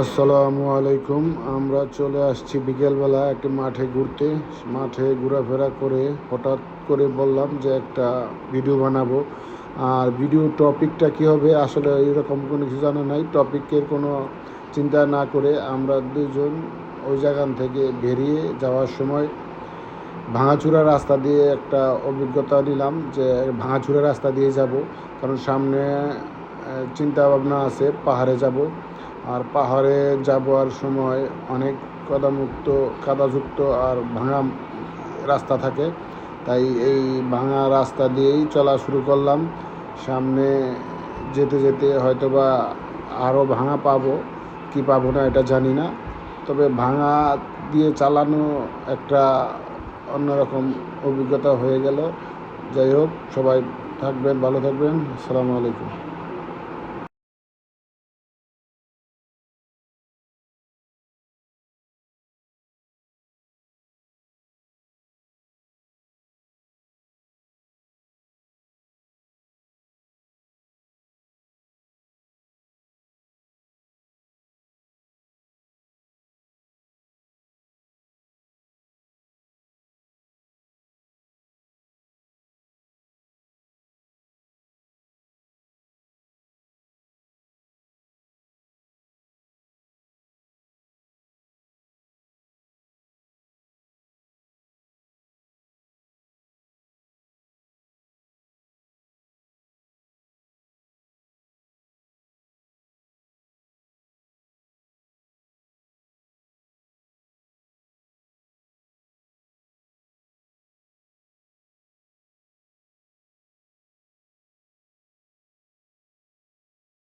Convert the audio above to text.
আসসালামু আলাইকুম। আমরা চলে আসছি বিকেলবেলা একটি মাঠে ঘুরতে। মাঠে ঘোরাফেরা করে হঠাৎ করে বললাম যে একটা ভিডিও বানাবো। আর ভিডিও টপিকটা কী হবে আসলে এরকম কোনো কিছু জানা নাই। টপিকের কোনো চিন্তা না করে আমরা দুজন ওই জায়গান থেকে বেরিয়ে যাওয়ার সময় ভাঙাচুরা রাস্তা দিয়ে একটা অভিজ্ঞতা নিলাম যে ভাঙাচুরা রাস্তা দিয়ে যাব। কারণ সামনে চিন্তা ভাবনা আছে, পাহাড়ে যাব। আর পাহাড়ে যাওয়ার সময় অনেক কাদামুক্ত, কাদাযুক্ত আর ভাঙা রাস্তা থাকে। তাই এই ভাঙা রাস্তা দিয়েই চলা শুরু করলাম। সামনে যেতে যেতে হয়তোবা আরও ভাঙা পাবো, কি পাবো না এটা জানি না। তবে ভাঙা দিয়ে চালানো একটা অন্যরকম অভিজ্ঞতা হয়ে গেল। যাই হোক, সবাই থাকবেন, ভালো থাকবেন। আসসালামু আলাইকুম।